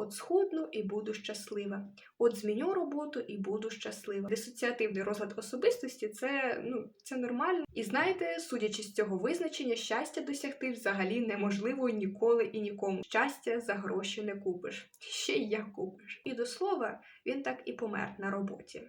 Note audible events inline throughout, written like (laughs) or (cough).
от схудну і буду щаслива, от зміню роботу і буду щаслива. Дисоціативний розлад особистості це ну це нормально. І знаєте, судячи з цього визначення, щастя досягти взагалі неможливо ніколи і нікому. Щастя за гроші не купиш. Ще й як купиш. І до слова, він так і помер на роботі.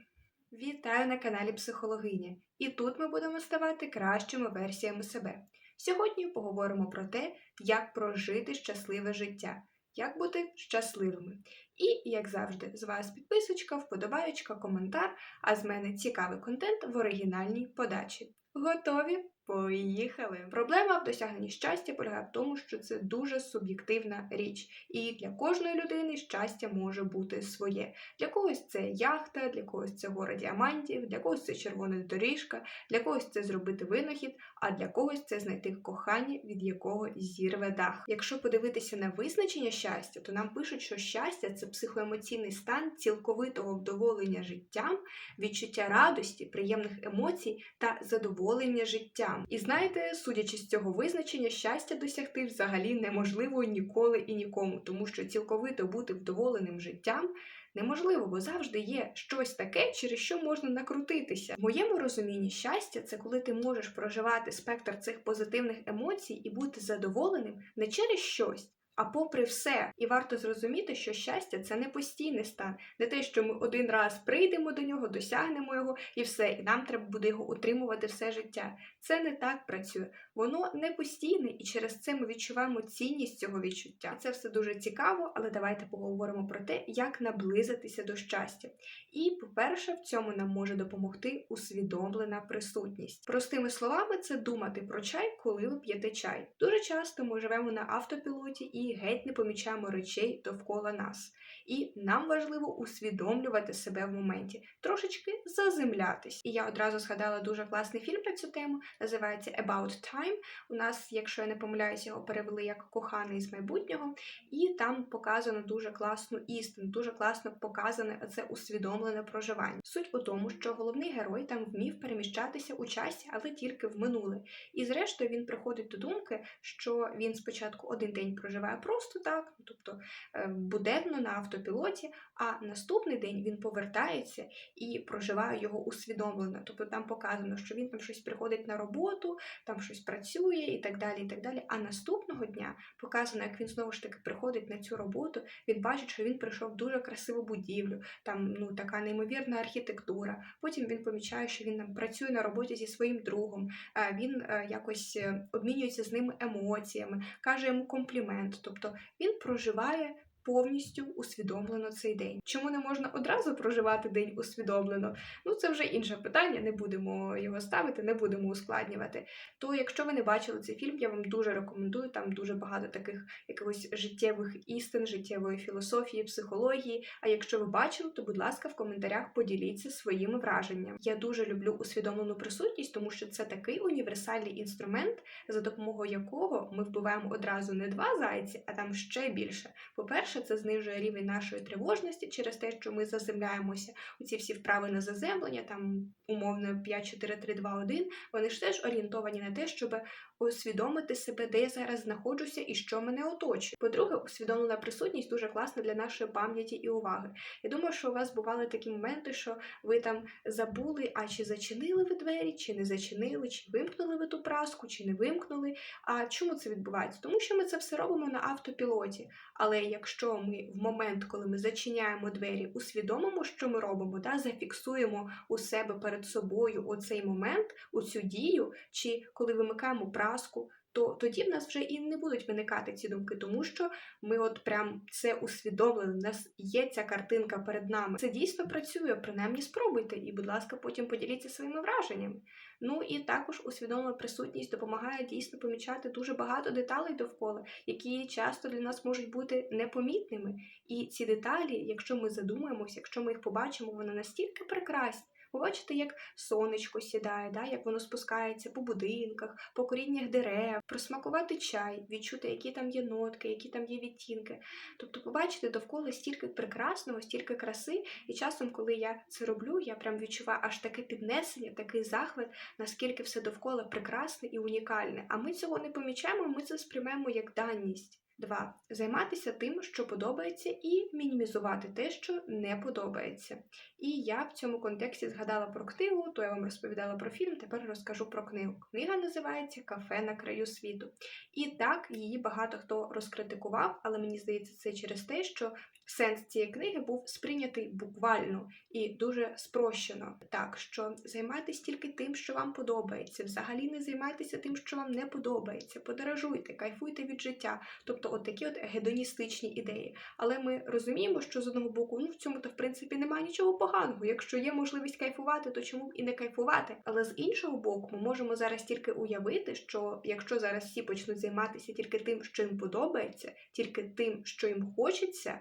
Вітаю на каналі Психологиня, і тут ми будемо ставати кращими версіями себе. Сьогодні поговоримо про те, як прожити щасливе життя, як бути щасливими. І, як завжди, з вас підписочка, вподобаючка, коментар, а з мене цікавий контент в оригінальній подачі. Готові? Поїхали! Проблема в досягненні щастя полягає в тому, що це дуже суб'єктивна річ, і для кожної людини щастя може бути своє. Для когось це яхта, для когось це гора діамантів, для когось це червона доріжка, для когось це зробити винахід, а для когось це знайти кохання, від якого зірве дах. Якщо подивитися на визначення щастя, то нам пишуть, що щастя це психоемоційний стан цілковитого вдоволення життям, відчуття радості, приємних емоцій та задоволення життям. І знаєте, судячи з цього визначення, щастя досягти взагалі неможливо ніколи і нікому, тому що цілковито бути вдоволеним життям неможливо, бо завжди є щось таке, через що можна накрутитися. В моєму розумінні щастя це коли ти можеш проживати спектр цих позитивних емоцій і бути задоволеним не через щось. А попри все, і варто зрозуміти, що щастя це не постійний стан, не те, що ми один раз прийдемо до нього, досягнемо його і все, і нам треба буде його утримувати все життя. Це не так працює. Воно не постійне, і через це ми відчуваємо цінність цього відчуття. Це все дуже цікаво, але давайте поговоримо про те, як наблизитися до щастя. І, по-перше, в цьому нам може допомогти усвідомлена присутність. Простими словами, це думати про чай, коли ви п'єте чай. Дуже часто ми живемо на автопілоті і геть не помічаємо речей довкола нас. І нам важливо усвідомлювати себе в моменті, трошечки заземлятись. І я одразу згадала дуже класний фільм на цю тему, називається About Time. У нас, якщо я не помиляюсь, його перевели як коханий з майбутнього, і там показано дуже класну істину, дуже класно показане це усвідомлене проживання. Суть у тому, що головний герой там вмів переміщатися у часі, але тільки в минуле. І зрештою він приходить до думки, що він спочатку один день проживає просто так, тобто е, буденно на автопілоті, а наступний день він повертається і проживає його усвідомлено. Тобто там показано, що він там щось приходить на роботу, там щось працює і так далі. і так далі. А наступного дня показано, як він знову ж таки приходить на цю роботу, він бачить, що він прийшов в дуже красиву будівлю, там ну така неймовірна архітектура. Потім він помічає, що він там працює на роботі зі своїм другом, він е, якось е, обмінюється з ним емоціями, каже йому комплімент. Тобто він проживає повністю усвідомлено цей день. Чому не можна одразу проживати день усвідомлено? Ну це вже інше питання, не будемо його ставити, не будемо ускладнювати. То, якщо ви не бачили цей фільм, я вам дуже рекомендую. Там дуже багато таких якихось життєвих істин, життєвої філософії, психології. А якщо ви бачили, то будь ласка, в коментарях поділіться своїми враженнями. Я дуже люблю усвідомлену присутність, тому що це такий універсальний інструмент, за допомогою якого ми вбиваємо одразу не два зайці, а там ще більше. По-перше, Перше, це знижує рівень нашої тривожності через те, що ми заземляємося. Оці всі вправи на заземлення, там умовно 5, 4, 3, 2, 1, вони ж теж орієнтовані на те, щоб усвідомити себе, де я зараз знаходжуся і що мене оточує. По-друге, усвідомлена присутність дуже класна для нашої пам'яті і уваги. Я думаю, що у вас бували такі моменти, що ви там забули, а чи зачинили ви двері, чи не зачинили, чи вимкнули ви ту праску, чи не вимкнули. А чому це відбувається? Тому що ми це все робимо на автопілоті. Але якщо ми в момент, коли ми зачиняємо двері, усвідомимо, що ми робимо, да, зафіксуємо у себе перед собою оцей момент, у цю дію, чи коли вимикаємо праску, то тоді в нас вже і не будуть виникати ці думки, тому що ми от прям це усвідомили. У нас є ця картинка перед нами. Це дійсно працює, принаймні спробуйте, і, будь ласка, потім поділіться своїми враженнями. Ну і також усвідомлена присутність допомагає дійсно помічати дуже багато деталей довкола, які часто для нас можуть бути непомітними. І ці деталі, якщо ми задумаємося, якщо ми їх побачимо, вони настільки прекрасні. Побачите, як сонечко сідає, да, як воно спускається по будинках, по коріннях дерев, просмакувати чай, відчути, які там є нотки, які там є відтінки. Тобто, побачити довкола стільки прекрасного, стільки краси, і часом, коли я це роблю, я прям відчуваю аж таке піднесення, такий захват, наскільки все довкола прекрасне і унікальне. А ми цього не помічаємо, ми це сприймаємо як даність. Два займатися тим, що подобається, і мінімізувати те, що не подобається. І я в цьому контексті згадала про книгу, то я вам розповідала про фільм, тепер розкажу про книгу. Книга називається Кафе на краю світу. І так, її багато хто розкритикував, але мені здається, це через те, що сенс цієї книги був сприйнятий буквально і дуже спрощено. Так що займайтесь тільки тим, що вам подобається. Взагалі не займайтеся тим, що вам не подобається. Подорожуйте, кайфуйте від життя. Тобто, от такі от гедоністичні ідеї. Але ми розуміємо, що з одного боку, ну в цьому то в принципі немає нічого поганого. Якщо є можливість кайфувати, то чому б і не кайфувати? Але з іншого боку, ми можемо зараз тільки уявити, що якщо зараз всі почнуть займатися тільки тим, що їм подобається, тільки тим, що їм хочеться.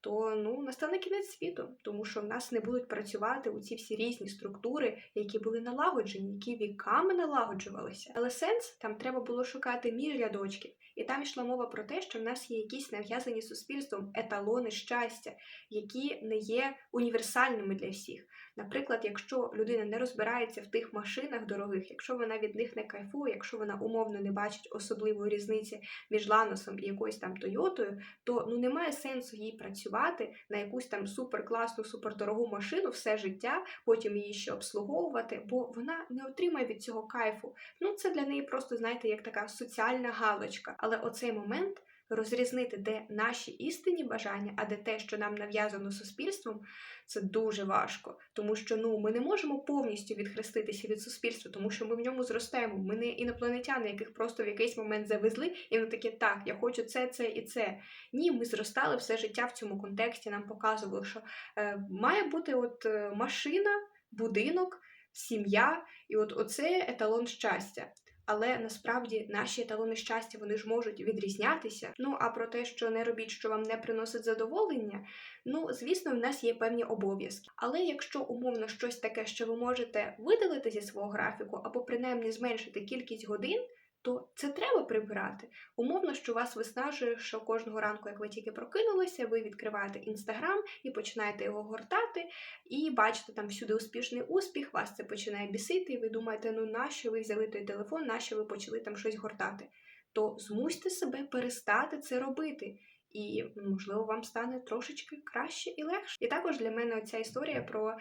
То ну настане кінець світу, тому що в нас не будуть працювати у ці всі різні структури, які були налагоджені, які віками налагоджувалися. Але сенс там треба було шукати між рядочків, і там йшла мова про те, що в нас є якісь нав'язані суспільством еталони щастя, які не є універсальними для всіх. Наприклад, якщо людина не розбирається в тих машинах дорогих, якщо вона від них не кайфує, якщо вона умовно не бачить особливої різниці між ланосом і якоюсь там Тойотою, то ну немає сенсу їй працювати на якусь там суперкласну, супердорогу машину все життя, потім її ще обслуговувати, бо вона не отримає від цього кайфу. Ну це для неї просто знаєте як така соціальна галочка. Але оцей момент. Розрізнити, де наші істинні бажання, а де те, що нам нав'язано суспільством, це дуже важко, тому що ну ми не можемо повністю відхреститися від суспільства, тому що ми в ньому зростаємо. Ми не інопланетяни, яких просто в якийсь момент завезли, і вони такі, так, я хочу це, це і це. Ні, ми зростали все життя в цьому контексті. Нам показували, що е, має бути от е, машина, будинок, сім'я, і от оце еталон щастя. Але насправді наші еталони щастя вони ж можуть відрізнятися. Ну а про те, що не робіть, що вам не приносить задоволення, ну звісно, в нас є певні обов'язки. Але якщо умовно щось таке, що ви можете видалити зі свого графіку, або принаймні зменшити кількість годин. То це треба прибирати. Умовно, що вас виснажує, що кожного ранку, як ви тільки прокинулися, ви відкриваєте інстаграм і починаєте його гортати, і бачите там всюди успішний успіх, вас це починає бісити, і ви думаєте, ну нащо ви взяли той телефон, нащо ви почали там щось гортати? То змусьте себе перестати це робити. І, можливо, вам стане трошечки краще і легше. І також для мене ця історія про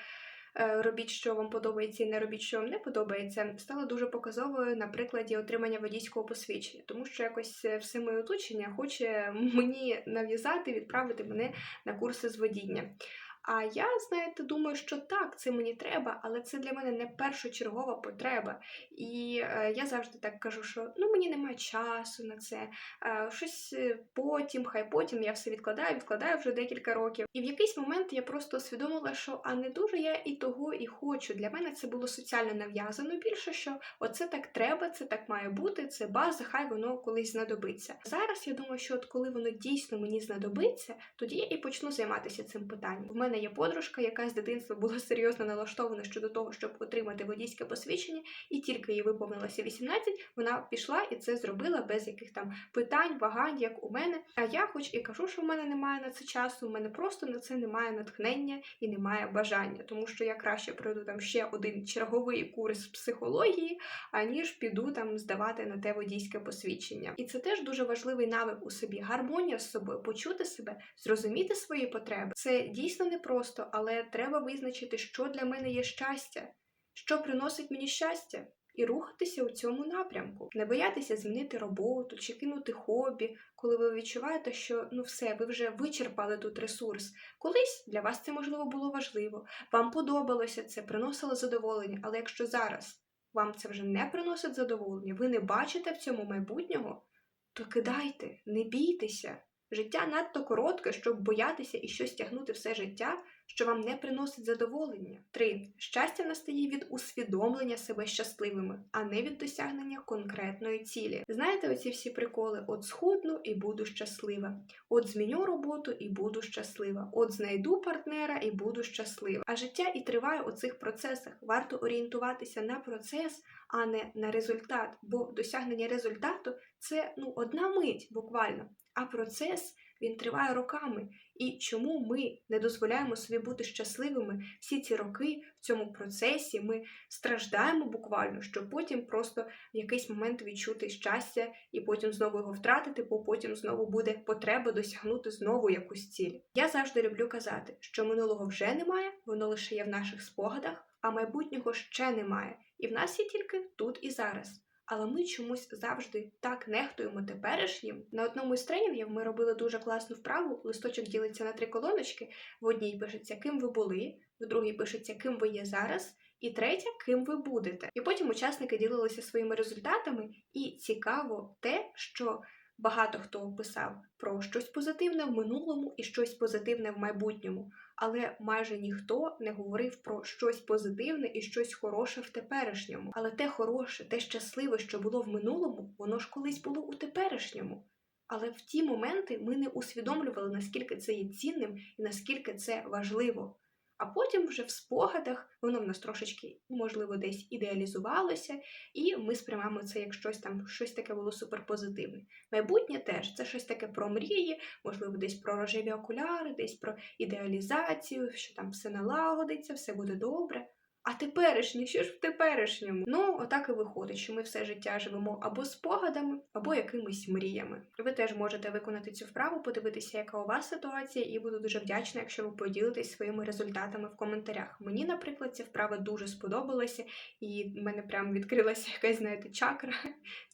робіть, що вам подобається, і не робіть, що вам не подобається, стало дуже показовою на прикладі отримання водійського посвідчення, тому що якось е, все моє оточення хоче мені нав'язати, відправити мене на курси з водіння. А я, знаєте, думаю, що так, це мені треба, але це для мене не першочергова потреба. І е, я завжди так кажу, що ну мені немає часу на це, е, щось е, потім, хай потім я все відкладаю, відкладаю вже декілька років. І в якийсь момент я просто усвідомила, що а не дуже я і того, і хочу. Для мене це було соціально нав'язано більше, що оце так треба, це так має бути, це база, хай воно колись знадобиться. Зараз я думаю, що от коли воно дійсно мені знадобиться, тоді я і почну займатися цим питанням. В мене є подружка, яка з дитинства була серйозно налаштована щодо того, щоб отримати водійське посвідчення, і тільки їй виповнилося 18, вона пішла і це зробила без яких там питань, вагань, як у мене. А я, хоч і кажу, що в мене немає на це часу, у мене просто на це немає натхнення і немає бажання, тому що я краще пройду там ще один черговий курс психології, аніж піду там здавати на те водійське посвідчення. І це теж дуже важливий навик у собі. Гармонія з собою, почути себе, зрозуміти свої потреби. Це дійсно не просто, але треба визначити, що для мене є щастя, що приносить мені щастя. І рухатися у цьому напрямку, не боятися змінити роботу чи кинути хобі, коли ви відчуваєте, що ну все, ви вже вичерпали тут ресурс. Колись для вас це можливо було важливо, вам подобалося це, приносило задоволення. Але якщо зараз вам це вже не приносить задоволення, ви не бачите в цьому майбутнього, то кидайте, не бійтеся. Життя надто коротке, щоб боятися і щось тягнути все життя, що вам не приносить задоволення. 3. Щастя настає від усвідомлення себе щасливими, а не від досягнення конкретної цілі. Знаєте, оці всі приколи: от схудну і буду щаслива, от зміню роботу і буду щаслива, от знайду партнера і буду щаслива. А життя і триває у цих процесах. Варто орієнтуватися на процес, а не на результат. Бо досягнення результату це ну одна мить буквально. А процес він триває роками. І чому ми не дозволяємо собі бути щасливими всі ці роки в цьому процесі? Ми страждаємо буквально, щоб потім просто в якийсь момент відчути щастя і потім знову його втратити, бо потім знову буде потреба досягнути знову якусь ціль. Я завжди люблю казати, що минулого вже немає, воно лише є в наших спогадах, а майбутнього ще немає. І в нас є тільки тут і зараз. Але ми чомусь завжди так нехтуємо теперішнім. На одному із тренінгів ми робили дуже класну вправу. Листочок ділиться на три колоночки. В одній пишеться, ким ви були, в другій пишеться, ким ви є зараз, і третя, ким ви будете. І потім учасники ділилися своїми результатами, і цікаво те, що багато хто писав про щось позитивне в минулому і щось позитивне в майбутньому, але майже ніхто не говорив про щось позитивне і щось хороше в теперішньому. Але те хороше, те щасливе, що було в минулому, воно ж колись було у теперішньому. Але в ті моменти ми не усвідомлювали, наскільки це є цінним і наскільки це важливо. А потім вже в спогадах воно в нас трошечки, можливо, десь ідеалізувалося, і ми сприймаємо це як щось там, щось таке було суперпозитивне. Майбутнє теж це щось таке про мрії, можливо, десь про рожеві окуляри, десь про ідеалізацію, що там все налагодиться, все буде добре. А теперішнє, що ж в теперішньому? Ну, отак і виходить, що ми все життя живемо або спогадами, або якимись мріями. Ви теж можете виконати цю вправу, подивитися, яка у вас ситуація, і буду дуже вдячна, якщо ви поділитесь своїми результатами в коментарях. Мені, наприклад, ця вправа дуже сподобалася, і в мене прям відкрилася якась, знаєте, чакра.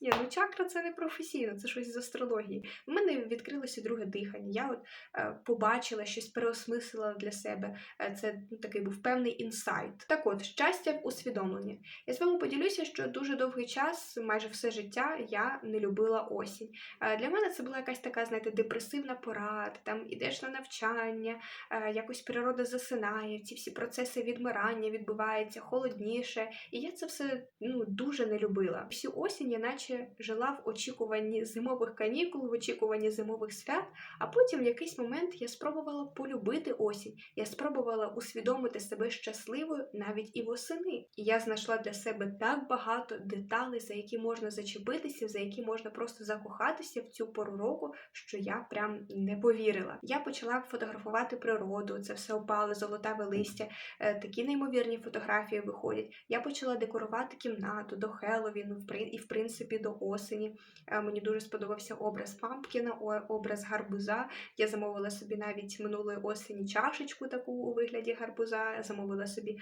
Ні, ну чакра це не професійно, це щось з астрології. У мене відкрилося друге дихання. Я от е, побачила щось переосмислила для себе. Е, це ну, такий був певний інсайт. Так от щастя в усвідомленні. Я з вами поділюся, що дуже довгий час, майже все життя, я не любила осінь. Е, Для мене це була якась така, знаєте, депресивна пора, ти там ідеш на навчання, е, якось природа засинає, ці всі процеси відмирання відбуваються, холодніше. І я це все ну, дуже не любила. Всю осінь я наче жила в очікуванні зимових канікул, в очікуванні зимових свят, а потім в якийсь момент я спробувала полюбити осінь. Я спробувала усвідомити себе щасливою навіть і восени. І я знайшла для себе так багато деталей, за які можна зачепитися, за які можна просто закохатися в цю пору року, що я прям не повірила. Я почала фотографувати природу, це все опали, золотаве листя, е, такі неймовірні фотографії виходять. Я почала декорувати кімнату до при- і в принципі до осені. Е, Мені дуже сподобався образ пампкіна, образ гарбуза. Я замовила собі навіть минулої осені чашечку таку у вигляді гарбуза, замовила собі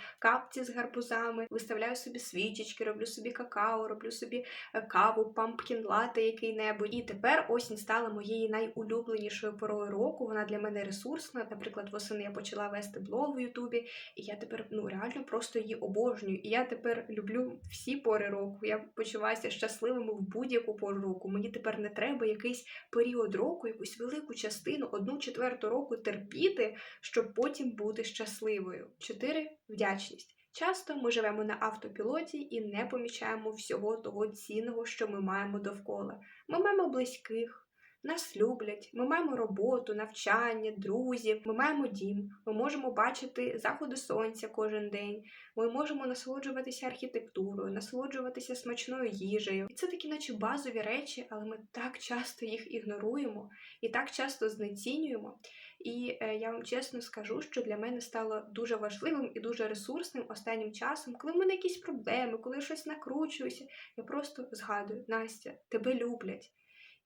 капці з гарбузами, виставляю собі свічечки, роблю собі какао, роблю собі е, каву, пампкін лати який-небудь. І тепер осінь стала моєю найулюбленішою порою року. Вона для мене ресурсна. Наприклад, восени я почала вести блог в Ютубі, і я тепер ну реально просто її обожнюю. І я тепер люблю всі пори року. Я почуваюся щасливим в будь-яку пору року. Мені тепер не треба якийсь період року, якусь велику частину, одну четверту року терпіти, щоб потім бути щасливою. Чотири вдячність. Часто ми живемо на автопілоті і не помічаємо всього того цінного, що ми маємо довкола. Ми маємо близьких, нас люблять, ми маємо роботу, навчання, друзів, ми маємо дім, ми можемо бачити заходи сонця кожен день, ми можемо насолоджуватися архітектурою, насолоджуватися смачною їжею. І це такі, наче базові речі, але ми так часто їх ігноруємо і так часто знецінюємо. І е, я вам чесно скажу, що для мене стало дуже важливим і дуже ресурсним останнім часом, коли в мене якісь проблеми, коли я щось накручуюся, я просто згадую, Настя, тебе люблять.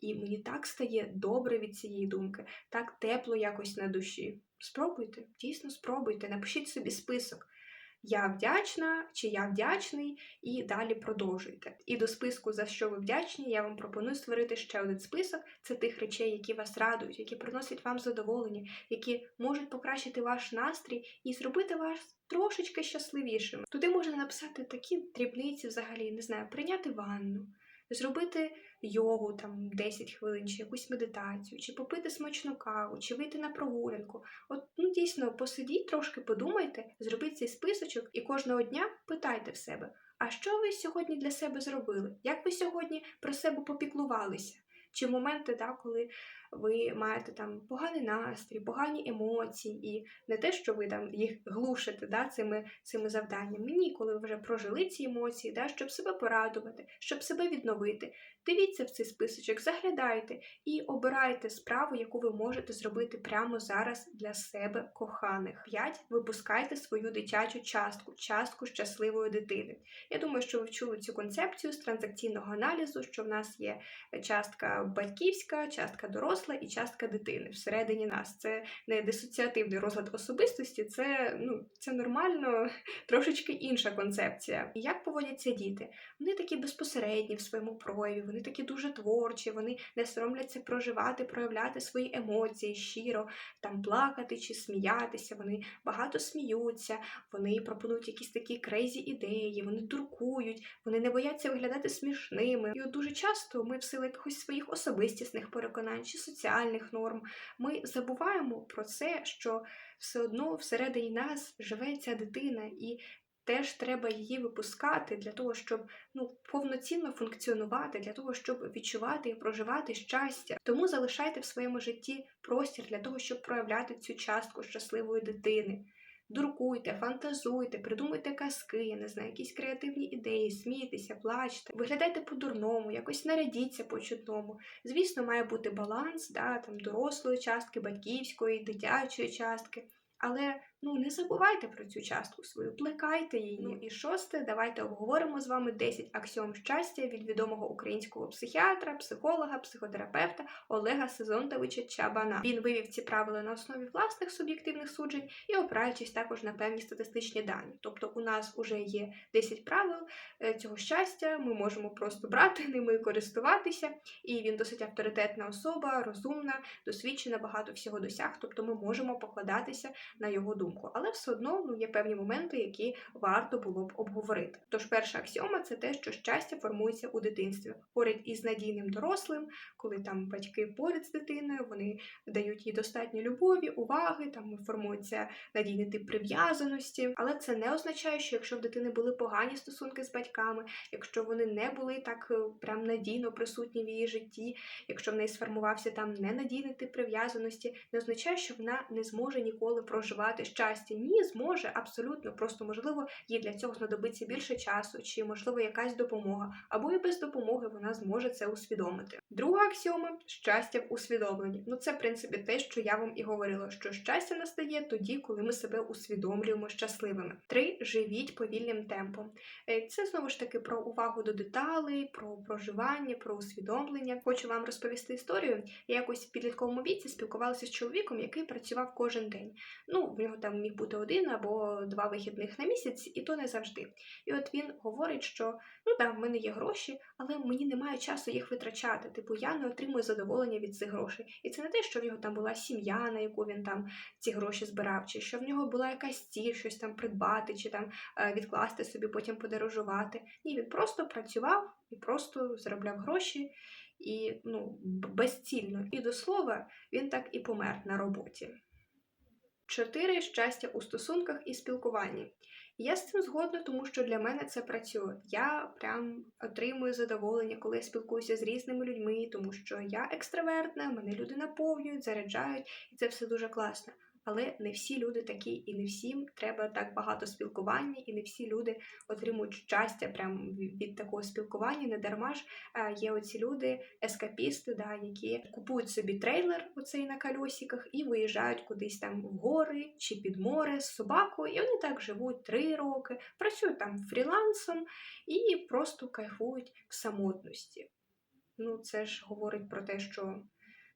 І мені так стає добре від цієї думки, так тепло якось на душі. Спробуйте, дійсно спробуйте, напишіть собі список. Я вдячна чи я вдячний, і далі продовжуйте. І до списку, за що ви вдячні, я вам пропоную створити ще один список це тих речей, які вас радують, які приносять вам задоволення, які можуть покращити ваш настрій і зробити вас трошечки щасливішим. Туди можна написати такі дрібниці, взагалі, не знаю, прийняти ванну, зробити йогу там 10 хвилин, чи якусь медитацію, чи попити смачну каву, чи вийти на прогулянку. От ну дійсно посидіть трошки, подумайте, зробіть цей списочок і кожного дня питайте в себе, а що ви сьогодні для себе зробили? Як ви сьогодні про себе попіклувалися? Чи моменти, да, коли ви маєте там поганий настрій, погані емоції, і не те, що ви там їх глушите да, цими, цими завданнями. Ні, коли ви вже прожили ці емоції, да, щоб себе порадувати, щоб себе відновити. Дивіться в цей списочок, заглядайте і обирайте справу, яку ви можете зробити прямо зараз для себе коханих. 5. Випускайте свою дитячу частку, частку щасливої дитини. Я думаю, що ви вчули цю концепцію з транзакційного аналізу, що в нас є частка батьківська, частка доросла і частка дитини всередині нас. Це не дисоціативний розлад особистості, це ну це нормально, (laughs) трошечки інша концепція. І як поводяться діти? Вони такі безпосередні в своєму прояві, вони такі дуже творчі, вони не соромляться проживати, проявляти свої емоції щиро, там плакати чи сміятися. Вони багато сміються, вони пропонують якісь такі крейзі ідеї, вони дуркують, вони не бояться виглядати смішними. І от дуже часто ми в силу якихось своїх особистісних переконань чи соціальних норм ми забуваємо про це, що все одно всередині нас живе ця дитина, і теж треба її випускати для того, щоб ну повноцінно функціонувати, для того, щоб відчувати і проживати щастя. Тому залишайте в своєму житті простір для того, щоб проявляти цю частку щасливої дитини. Дуркуйте, фантазуйте, придумуйте казки, я не знаю, якісь креативні ідеї, смійтеся, плачте, виглядайте по-дурному, якось нарядіться по-чудному. Звісно, має бути баланс да, там, дорослої частки, батьківської, дитячої частки. Але ну не забувайте про цю частку свою, плекайте її. Ну і шосте, давайте обговоримо з вами 10 аксіом щастя від відомого українського психіатра, психолога, психотерапевта Олега Сезонтовича Чабана. Він вивів ці правила на основі власних суб'єктивних суджень і опираючись також на певні статистичні дані. Тобто, у нас вже є 10 правил е, цього щастя. Ми можемо просто брати (laughs) ними і користуватися. І він досить авторитетна особа, розумна, досвідчена, багато всього досяг. Тобто, ми можемо покладатися на його думку думку, але все одно ну, є певні моменти, які варто було б обговорити. Тож перша аксіома це те, що щастя формується у дитинстві, поряд із надійним дорослим, коли там батьки поряд з дитиною, вони дають їй достатньо любові, уваги, там формується надійний тип прив'язаності. Але це не означає, що якщо в дитини були погані стосунки з батьками, якщо вони не були так е, прям надійно присутні в її житті, якщо в неї сформувався там ненадійний тип прив'язаності, не означає, що вона не зможе ніколи проживати щастя ні, зможе абсолютно. Просто можливо, їй для цього знадобиться більше часу, чи можливо якась допомога, або і без допомоги вона зможе це усвідомити. Друга аксіома щастя в усвідомленні. Ну це в принципі те, що я вам і говорила, що щастя настає тоді, коли ми себе усвідомлюємо щасливими. Три живіть повільним темпом. Е, це знову ж таки про увагу до деталей, про проживання, про усвідомлення. Хочу вам розповісти історію. Я якось в підлітковому віці спілкувалася з чоловіком, який працював кожен день. Ну, в нього там міг бути один або два вихідних на місяць, і то не завжди. І от він говорить, що ну так, в мене є гроші, але мені немає часу їх витрачати. Типу, я не отримую задоволення від цих грошей. І це не те, що в нього там була сім'я, на яку він там ці гроші збирав, чи що в нього була якась ціль, щось там придбати, чи там е, відкласти собі, потім подорожувати. Ні, він просто працював і просто заробляв гроші. І ну безцільно. І до слова, він так і помер на роботі. Чотири щастя у стосунках і спілкуванні. Я з цим згодна, тому що для мене це працює. Я прям отримую задоволення, коли я спілкуюся з різними людьми, тому що я екстравертна, мене люди наповнюють, заряджають, і це все дуже класно. Але не всі люди такі, і не всім треба так багато спілкування, і не всі люди отримують щастя прямо від такого спілкування. Не дарма ж є оці люди, ескапісти, да, які купують собі трейлер оцей на кольосиках і виїжджають кудись там в гори чи під море з собакою. І вони так живуть три роки, працюють там фрілансом і просто кайфують в самотності. Ну, це ж говорить про те, що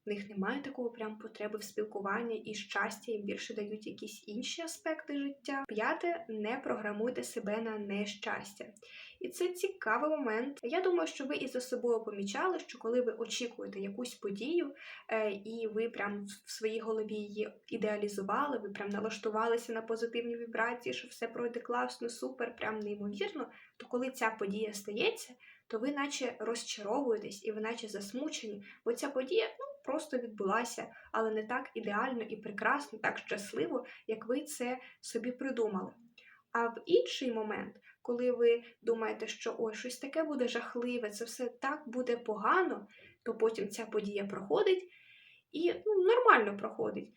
в них немає такого прям потреби в спілкуванні і щастя їм більше дають якісь інші аспекти життя. П'яте, не програмуйте себе на нещастя. І це цікавий момент. Я думаю, що ви і за собою помічали, що коли ви очікуєте якусь подію, е, і ви прям в своїй голові її ідеалізували, ви прям налаштувалися на позитивні вібрації, що все пройде класно, супер, прям неймовірно, то коли ця подія стається, то ви наче розчаровуєтесь і ви наче засмучені, бо ця подія ну, просто відбулася, але не так ідеально і прекрасно, так щасливо, як ви це собі придумали. А в інший момент, коли ви думаєте, що ой, щось таке буде жахливе, це все так буде погано, то потім ця подія проходить і ну, нормально проходить.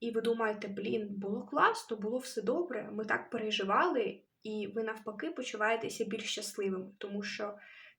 І ви думаєте, блін, було класно, було все добре, ми так переживали, і ви навпаки почуваєтеся більш щасливим, тому що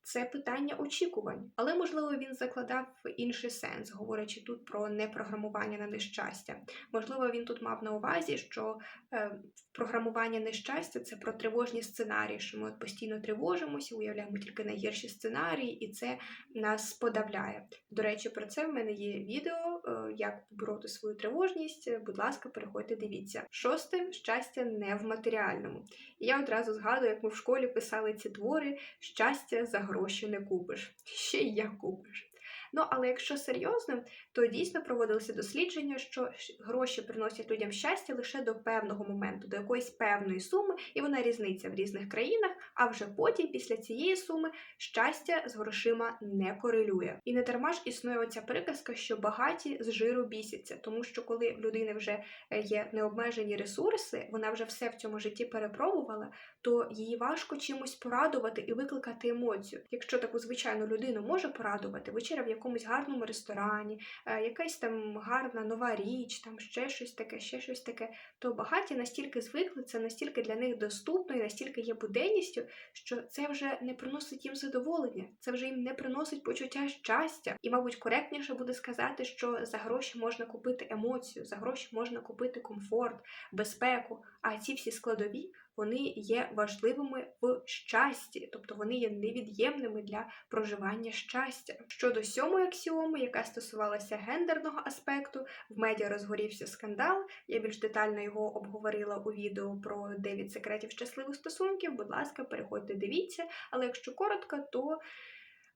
це питання очікувань. Але, можливо, він закладав інший сенс, говорячи тут про непрограмування на нещастя. Можливо, він тут мав на увазі, що е, програмування нещастя це про тривожні сценарії, що ми постійно тривожимося, уявляємо тільки найгірші сценарії, і це нас подавляє. До речі, про це в мене є відео, е, як побороти свою тривожність. Будь ласка, переходьте, дивіться. Шосте щастя не в матеріальному. І я одразу згадую, як ми в школі писали ці твори щастя за гроші не купиш. Ще й як купиш. Ну, але якщо серйозно, то дійсно проводилися дослідження, що гроші приносять людям щастя лише до певного моменту, до якоїсь певної суми, і вона різниця в різних країнах. А вже потім, після цієї суми, щастя з грошима не корелює. І не дарма ж існує оця приказка, що багаті з жиру бісяться, тому що коли в людини вже е, є необмежені ресурси, вона вже все в цьому житті перепробувала, то її важко чимось порадувати і викликати емоцію. Якщо таку звичайну людину може порадувати, вечеря в якомусь гарному ресторані, якась там гарна нова річ, там ще щось таке, ще щось таке, то багаті настільки звикли, це настільки для них доступно і настільки є буденністю, що це вже не приносить їм задоволення, це вже їм не приносить почуття щастя. І, мабуть, коректніше буде сказати, що за гроші можна купити емоцію, за гроші можна купити комфорт, безпеку. А ці всі складові вони є важливими в щасті, тобто вони є невід'ємними для проживання щастя. Щодо сьомої аксіоми, яка стосувалася гендерного аспекту, в медіа розгорівся скандал. Я більш детально його обговорила у відео про 9 секретів щасливих стосунків. Будь ласка, переходьте, дивіться. Але якщо коротко, то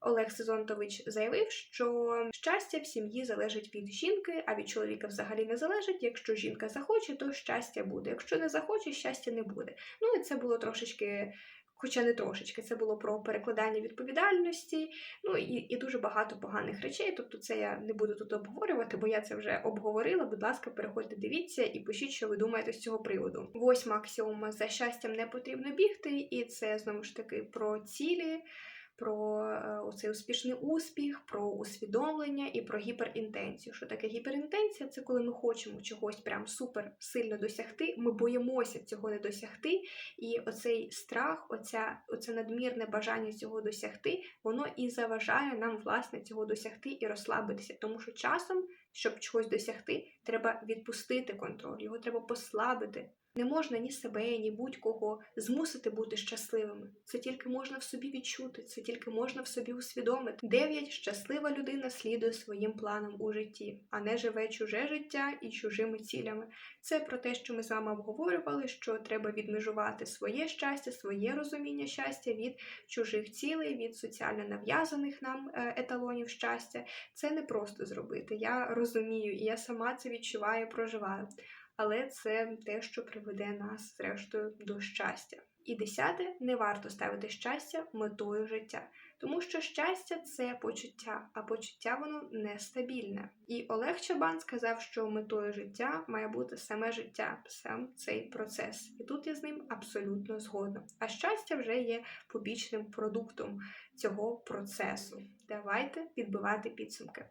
Олег Сезонтович заявив, що щастя в сім'ї залежить від жінки, а від чоловіка взагалі не залежить. Якщо жінка захоче, то щастя буде. Якщо не захоче, щастя не буде. Ну і це було трошечки. Хоча не трошечки, це було про перекладання відповідальності, ну і, і дуже багато поганих речей. Тобто, це я не буду тут обговорювати, бо я це вже обговорила. Будь ласка, переходьте, дивіться і пишіть, що ви думаєте з цього приводу. Восьма аксіома за щастям не потрібно бігти, і це знову ж таки про цілі про цей успішний успіх, про усвідомлення і про гіперінтенцію. Що таке гіперінтенція? Це коли ми хочемо чогось прям супер сильно досягти, ми боїмося цього не досягти, і оцей страх, оця, оце надмірне бажання цього досягти, воно і заважає нам власне цього досягти і розслабитися, тому що часом. Щоб чогось досягти, треба відпустити контроль, його треба послабити. Не можна ні себе, ні будь-кого змусити бути щасливими. Це тільки можна в собі відчути, це тільки можна в собі усвідомити. Дев'ять щаслива людина слідує своїм планам у житті, а не живе чуже життя і чужими цілями. Це про те, що ми з вами обговорювали, що треба відмежувати своє щастя, своє розуміння щастя від чужих цілей, від соціально нав'язаних нам е, еталонів щастя. Це не просто зробити. Я розумію, і я сама це відчуваю, проживаю але це те, що приведе нас, зрештою, до щастя. І десяте, не варто ставити щастя метою життя, тому що щастя це почуття, а почуття воно нестабільне. І Олег Чабан сказав, що метою життя має бути саме життя, сам цей процес. І тут я з ним абсолютно згодна. А щастя вже є побічним продуктом цього процесу. Давайте підбивати підсумки.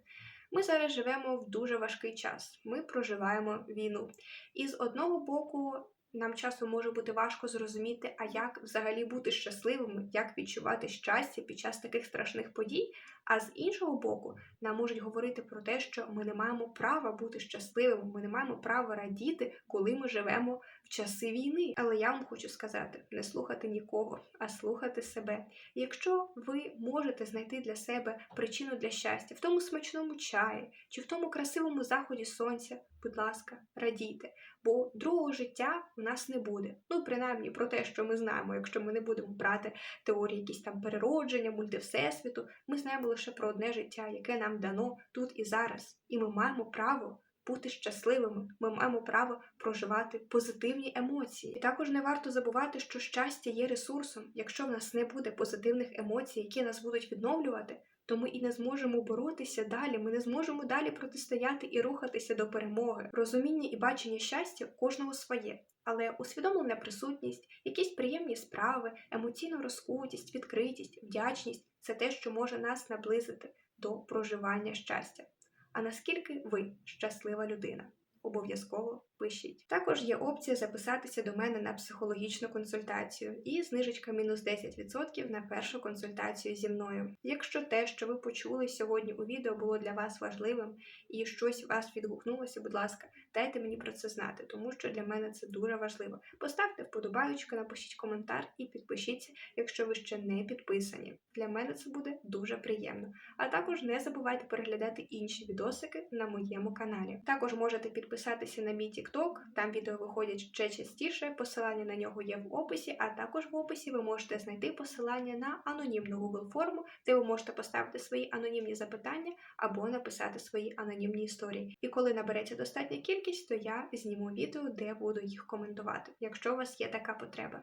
Ми зараз живемо в дуже важкий час. Ми проживаємо війну. І з одного боку, нам часом може бути важко зрозуміти, а як взагалі бути щасливими, як відчувати щастя під час таких страшних подій. А з іншого боку, нам можуть говорити про те, що ми не маємо права бути щасливими, ми не маємо права радіти, коли ми живемо в часи війни. Але я вам хочу сказати: не слухати нікого, а слухати себе. Якщо ви можете знайти для себе причину для щастя в тому смачному чаї чи в тому красивому заході сонця, будь ласка, радійте, бо другого життя в нас не буде. Ну, принаймні про те, що ми знаємо, якщо ми не будемо брати теорії якісь там переродження, мультивсесвіту, ми знаємо лише про одне життя, яке нам дано тут і зараз. І ми маємо право бути щасливими, ми маємо право проживати позитивні емоції. І також не варто забувати, що щастя є ресурсом. Якщо в нас не буде позитивних емоцій, які нас будуть відновлювати, то ми і не зможемо боротися далі. Ми не зможемо далі протистояти і рухатися до перемоги. Розуміння і бачення щастя кожного своє. Але усвідомлена присутність, якісь приємні справи, емоційна розкутість, відкритість, вдячність це те, що може нас наблизити до проживання щастя. А наскільки ви щаслива людина? Обов'язково пишіть. Також є опція записатися до мене на психологічну консультацію і знижечка мінус 10% на першу консультацію зі мною. Якщо те, що ви почули сьогодні у відео, було для вас важливим і щось вас відгукнулося, будь ласка, дайте мені про це знати, тому що для мене це дуже важливо. Поставте вподобайку, напишіть коментар і підпишіться, якщо ви ще не підписані. Для мене це буде дуже приємно. А також не забувайте переглядати інші відосики на моєму каналі. Також можете підписатися на мій TikTok, там відео виходять ще частіше. Посилання на нього є в описі, а також в описі ви можете знайти посилання на анонімну Google форму, де ви можете поставити свої анонімні запитання або написати свої анонімні історії. І коли набереться достатня кількість, то я зніму відео, де буду їх коментувати, якщо у вас є така потреба.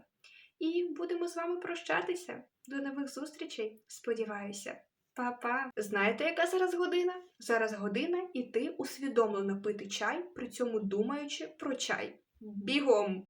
І будемо з вами прощатися. До нових зустрічей. Сподіваюся. Па-па! Знаєте, яка зараз година? Зараз година іти усвідомлено пити чай, при цьому думаючи про чай. Бігом!